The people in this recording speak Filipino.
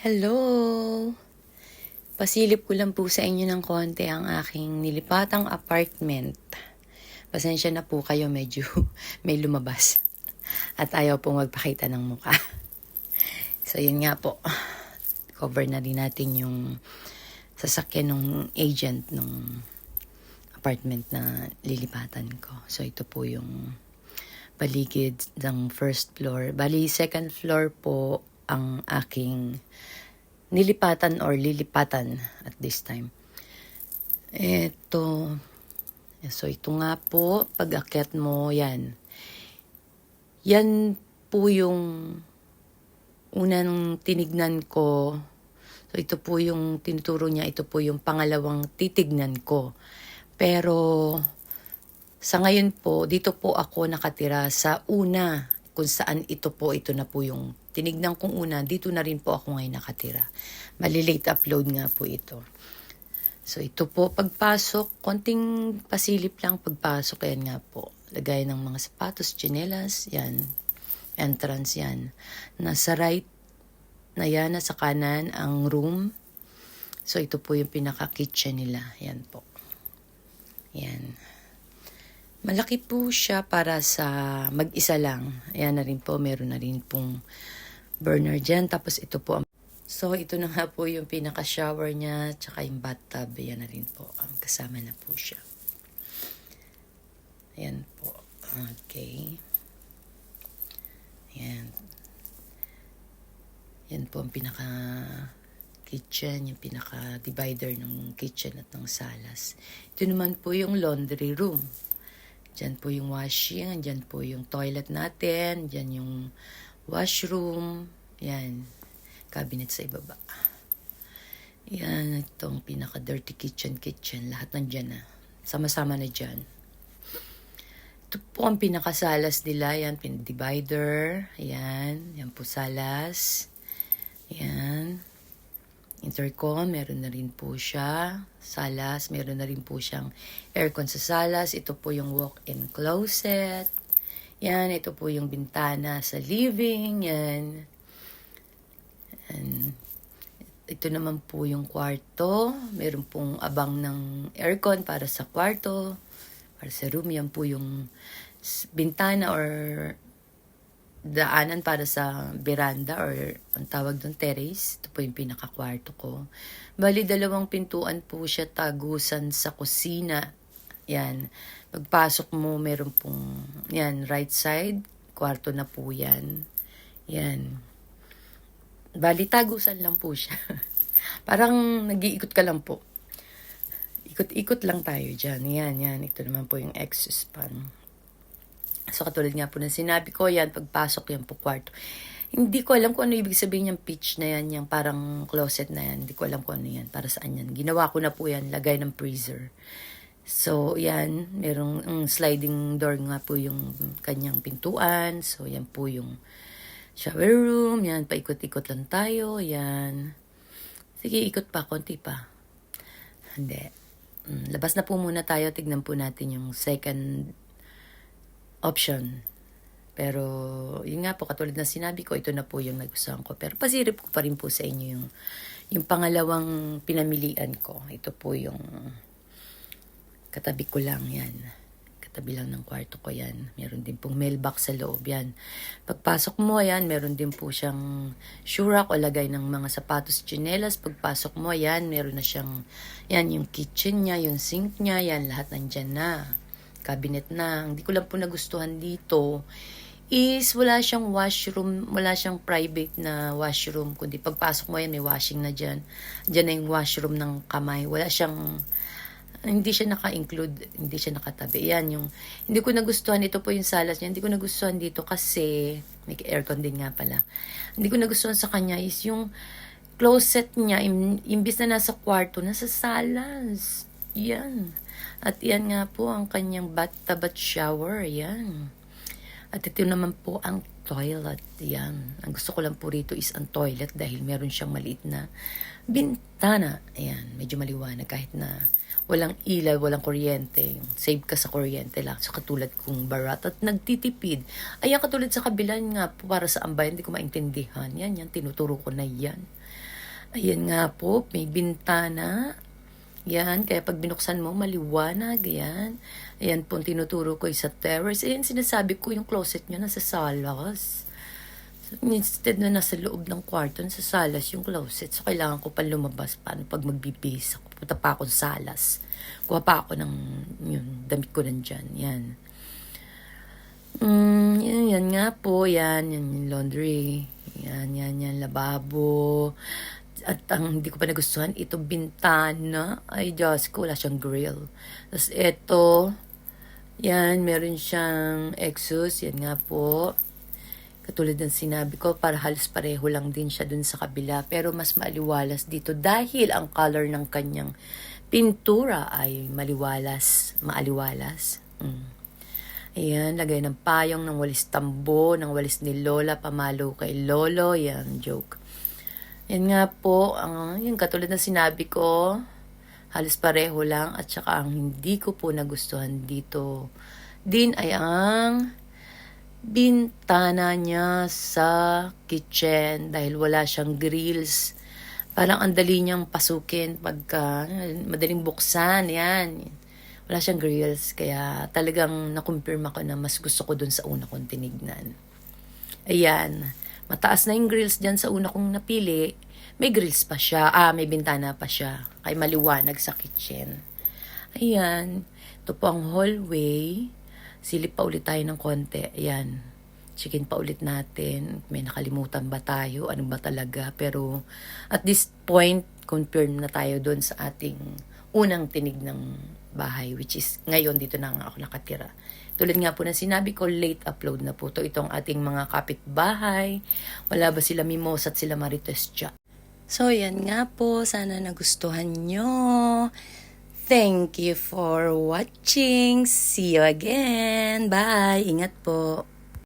Hello! Pasilip ko lang po sa inyo ng konti ang aking nilipatang apartment. Pasensya na po kayo, medyo may lumabas. At ayaw pong magpakita ng muka. So, yun nga po. Cover na rin natin yung sasakyan ng agent ng apartment na lilipatan ko. So, ito po yung paligid ng first floor. Bali, second floor po ang aking nilipatan or lilipatan at this time. Ito. So, ito nga po, pag mo, yan. Yan po yung unang tinignan ko. So, ito po yung tinuturo niya. Ito po yung pangalawang titignan ko. Pero, sa ngayon po, dito po ako nakatira sa una kung saan ito po, ito na po yung tinignan kong una, dito na rin po ako ngayon nakatira. Malilate upload nga po ito. So ito po, pagpasok, konting pasilip lang pagpasok, yan nga po. Lagay ng mga sapatos, chinelas, yan. Entrance yan. Nasa right na yan, nasa kanan ang room. So ito po yung pinaka-kitchen nila. Yan po. Yan. Malaki po siya para sa mag-isa lang. Ayan na rin po, meron na rin pong burner dyan. Tapos ito po, so ito na nga po yung pinaka-shower niya, tsaka yung bathtub, ayan na rin po. Ang kasama na po siya. Ayan po. Okay. Ayan. Yan po ang pinaka kitchen, yung pinaka divider ng kitchen at ng salas. Ito naman po yung laundry room. Diyan po yung washing, diyan po yung toilet natin, diyan yung washroom, yan, cabinet sa ibaba. Yan, itong pinaka-dirty kitchen, kitchen, lahat nandyan na. Sama-sama na dyan. Ito po ang pinakasalas nila, yan, pin divider, yan, yan po salas, yan. Intercom, meron na rin po siya. Salas, meron na rin po siyang aircon sa salas. Ito po yung walk-in closet. Yan, ito po yung bintana sa living. Yan. And, ito naman po yung kwarto. Meron pong abang ng aircon para sa kwarto. Para sa room, yan po yung bintana or daanan para sa veranda or ang tawag doon terrace. Ito po yung pinakakwarto ko. Bali, dalawang pintuan po siya tagusan sa kusina. Yan. Pagpasok mo, meron pong, yan, right side. Kwarto na po yan. Yan. Bali, tagusan lang po siya. Parang nag-iikot ka lang po. Ikot-ikot lang tayo dyan. Yan, yan. Ito naman po yung exhaust fan. So katulad nga po ng sinabi ko, yan, pagpasok yan po kwarto. Hindi ko alam kung ano ibig sabihin yung pitch na yan, yung parang closet na yan. Hindi ko alam kung ano yan, para saan yan. Ginawa ko na po yan, lagay ng freezer. So, yan, merong mm, sliding door nga po yung kanyang pintuan. So, yan po yung shower room. Yan, paikot-ikot lang tayo. Yan. Sige, ikot pa, konti pa. Hindi. Mm, labas na po muna tayo. Tignan po natin yung second option. Pero, yun nga po, katulad na sinabi ko, ito na po yung nagustuhan ko. Pero pasirip ko pa rin po sa inyo yung, yung pangalawang pinamilian ko. Ito po yung katabi ko lang yan. Katabi lang ng kwarto ko yan. Meron din pong mailbox sa loob yan. Pagpasok mo yan, meron din po siyang shoe rack o lagay ng mga sapatos, tsinelas. Pagpasok mo yan, meron na siyang, yan yung kitchen niya, yung sink niya, yan lahat nandyan na cabinet na. Hindi ko lang po nagustuhan dito is wala siyang washroom, wala siyang private na washroom, kundi pagpasok mo yan, may washing na dyan. Dyan na yung washroom ng kamay. Wala siyang, hindi siya naka-include, hindi siya nakatabi. Yan yung, hindi ko nagustuhan, ito po yung salas niya, hindi ko nagustuhan dito kasi, may aircon din nga pala. Hindi ko nagustuhan sa kanya is yung closet niya, im, imbis na nasa kwarto, nasa salas. Yan. At yan nga po ang kanyang bathtub at shower. Yan. At ito naman po ang toilet. Yan. Ang gusto ko lang po rito is ang toilet dahil meron siyang maliit na bintana. Ayan. Medyo maliwanag kahit na walang ilaw, walang kuryente. Save ka sa kuryente lang. So, katulad kong barat at nagtitipid. Ayan, katulad sa kabilan nga po, para sa ambay, hindi ko maintindihan. Yan, yan, tinuturo ko na yan. Ayan nga po, may bintana. Yan, kaya pag binuksan mo, maliwanag. Yan. Ayan po, tinuturo ko sa terrace. Ayan, sinasabi ko yung closet nyo nasa salas. Instead na nasa loob ng kwarto, nasa salas yung closet. So, kailangan ko pa lumabas. Paano pag magbibihis ako? Punta pa ako sa salas. Kuha pa ako ng yun, damit ko nandyan. Yan. Mm, yan, yan nga po. Yan, yan yung laundry. Yan, yan, yan. Lababo. At ang hindi ko pa nagustuhan, ito bintana. Ay, Diyos ko, wala siyang grill. Tapos ito, yan, meron siyang exhaust. Yan nga po. Katulad ng sinabi ko, para halos pareho lang din siya dun sa kabila. Pero mas maliwalas dito dahil ang color ng kanyang pintura ay maliwalas, maaliwalas. Mm. Ayan, lagay ng payong, ng walis tambo, ng walis ni Lola, pamalo kay Lolo. Yan, joke. Yan nga po, ang yung katulad ng sinabi ko, halos pareho lang at saka ang hindi ko po nagustuhan dito din ay ang bintana niya sa kitchen dahil wala siyang grills. Parang ang dali niyang pasukin pagka madaling buksan, yan. Wala siyang grills, kaya talagang nakumpirma ko na mas gusto ko dun sa una kong tinignan. Ayan, mataas na yung grills dyan sa una kong napili. May grills pa siya, ah, may bintana pa siya. Kay maliwanag sa kitchen. Ayan, ito po ang hallway. Silip pa ulit tayo ng konti. Ayan. Chicken pa ulit natin. May nakalimutan ba tayo? Ano ba talaga? Pero at this point, confirm na tayo doon sa ating unang tinig ng bahay which is ngayon dito na nga ako nakatira. Tulad nga po na sinabi ko, late upload na po to itong ating mga kapitbahay. Wala ba sila Mimosa at sila Marites dyan? So, yan nga po. Sana nagustuhan nyo. Thank you for watching. See you again. Bye. Ingat po.